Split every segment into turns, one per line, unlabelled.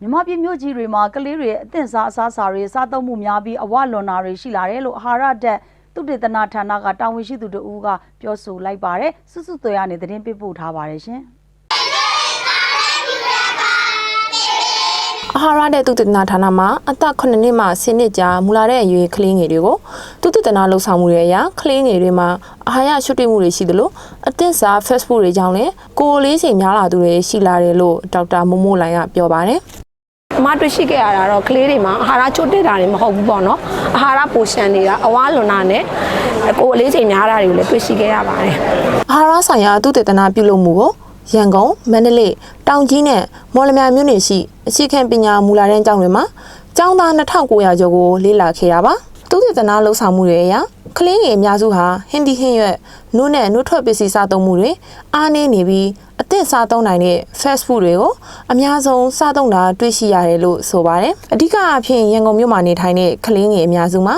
မြန်မာပြည်မြို့ကြီးတွေမှာကလေးတွေရဲ့အသင့်စားအစားအစာတွေစားသုံးမှုများပြီးအဝလွန်တာတွေရှိလာတယ်လို့အာဟာရဓာတ်သုတေသနဌာနကတာဝန်ရှိသူတို့ကပြောဆိုလိုက်ပါတယ်စွစွသွေရနေသတင်းပေးပို့ထားပါတယ်ရှင်
အာဟာရတဲ့သုတေသနဌာနမှာအသက်9နှစ်မှ10နှစ်ကြာမူလာတဲ့အရွယ်ကလေးငယ်တွေကိုသုတေသနလှုပ်ဆောင်မှုတွေအရကလေးငယ်တွေမှာအာဟာရရှုပ်တွေ့မှုတွေရှိသလိုအသင့်စား fast food တွေကြောင့်လည်းကိုယ်လေးချိန်များလာသူတွေရှိလာတယ်လို့ဒေါက်တာမိုးမိုးလိုင်ကပြောပါတယ်
အမတွေ့ရှိခဲ့ရတာတော့ကလေးတွေမှာအာဟာရချို့တက်တာတွေမဟုတ်ဘူးပေါ့နော်အာဟာရပိုရှန်နေတာအဝါလွန်တာနဲ့ကိုယ်အလေးချိန်များတာတွေကိုလည်းတွေ့ရှိခဲ့ရပါတယ်
အာဟာရဆိုင်ရာသုတေသနပြုလုပ်မှုကိုရန်ကုန်မန္တလေးတောင်ကြီးနဲ့မော်လမြိုင်မြို့နယ်ရှိအခြေခံပညာမူလာတန်းကျောင်းတွေမှာကျောင်းသား2900ကျော်ကိုလေ့လာခဲ့ရပါသုတေသနလှုပ်ဆောင်မှုတွေအရကလေးငယ်အများစုဟာဟင်းဒီဟင်းရွက်နှုတ်နဲ့နှုတ်ထွက်ပစ္စည်းစားသုံးမှုတွေအားနည်းနေပြီးအ သင့်စားသုံးနိုင်တဲ့ fast food တွေကိုအများဆုံးစားသုံးတာတွေ့ရှိရတယ်လို့ဆိုပါတယ်အဓိကအဖြစ်ရန်ကုန်မြို့မှာနေထိုင်တဲ့ကလေးငယ်အများစုမှာ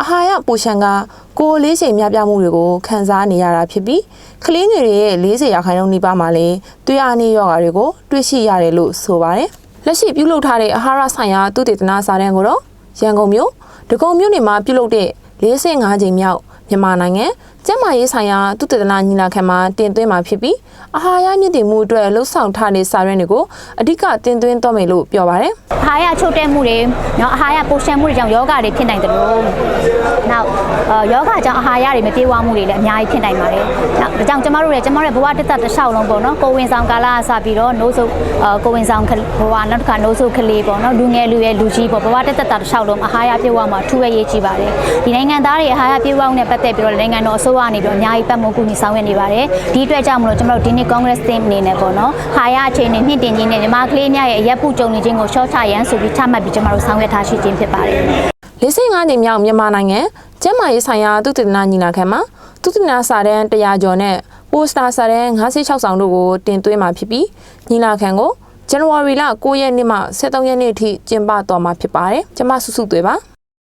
အာဟာရပိုရှန်ကကိုယ်လေးချိန်များပြားမှုတွေကိုခံစားနေရတာဖြစ်ပြီးကလေးငယ်တွေရဲ့40ရာခိုင်နှုန်းနီးပါးမှာလည်းသွေးအားနည်းရောဂါတွေကိုတွေ့ရှိရတယ်လို့ဆိုပါတယ်။လက်ရှိပြုလုပ်ထားတဲ့အာဟာရဆိုင်ရာသုတေသနစာတမ်းကိုတော့ရန်ကုန်မြို့ဒဂုံမြို့နယ်မှာပြုလုပ်တဲ့45ချိန်မြောက် မြန်မာနိုင်ငံကျန်းမာရေးဆိုင်ရာသုတေသနညီလာခံမှာတင်သွင်းမှာဖြစ်ပြီးအာဟာရမြင့်တင်မှုအတွက်လှုပ်ဆောင်ထားတဲ့စာရင်းတွေကိုအဓိကတင်သွင်းသွားမယ်လို့ပြောပါရယ်။
အာဟာရချို့တဲ့မှုတွေနော်အာဟာရပိုရှန်မှုတွေကြောင့်ယောဂတွေဖြစ်နိုင်တယ်လို့နောက် ယောဂကြောင့်အာဟာရတွေမပြေဝမှုတွေလည်းအများကြီးဖြစ်နိုင်ပါတယ်နောက်ဒါကြောင့်ကျမတို့လည်းကျမတို့ရဲ့ဘဝတစ်သက်တစ်လျှောက်လုံးပေါ့နော်ကိုဝင်ဆောင်ကာလအစပြီးတော့နိုးစုအာကိုဝင်ဆောင်ဘဝနောက်တစ်ခါနိုးစုကလေးပေါ့နော်လူငယ်လူရဲ့လူကြီးပေါ့ဘဝတစ်သက်တစ်လျှောက်လုံးအာဟာရပြေဝမှာအထူးပဲရေးကြည့်ပါတယ်ဒီနိုင်ငံသားတွေအာဟာရပြေဝမှုနဲ့ပတ်သက်ပြီးတော့နိုင်ငံတော်အစိုးရအနေပြီးတော့အများကြီးပတ်မှုကူညီဆောင်ရွက်နေပါတယ်ဒီအတွက်ကြောင့်မလို့ကျမတို့ဒီနေ့ Congress team အနေနဲ့ပေါ့နော်ဟာရအခြေအနေမြင့်တင်ခြင်းနဲ့မြန်မာကလေးများရဲ့အရက်ပူကြုံနေခြင်းကိုရှော့ချရန်ဆိုပြီးချမှတ်ပြီးကျမတို့ဆောင်ရွက်ထားရှိခြင်းဖြစ်ပါတယ်
45နှစ်မြောက်မြန်မာနိုင်ငံကျန်းမာရေးဆိုင်ရာသုတေသနညီလာခံမှာသုတေသနစာတမ်း100ကျော်နဲ့ပိုစတာစာတမ်း56ဆောင်တို့ကိုတင်သွင်းမှာဖြစ်ပြီးညီလာခံကိုဇန်နဝါရီလ9ရက်နေ့မှ13ရက်နေ့အထိကျင်းပသွားမှာဖြစ်ပါတယ်။ကျွန်မစုစုသွေးပါ။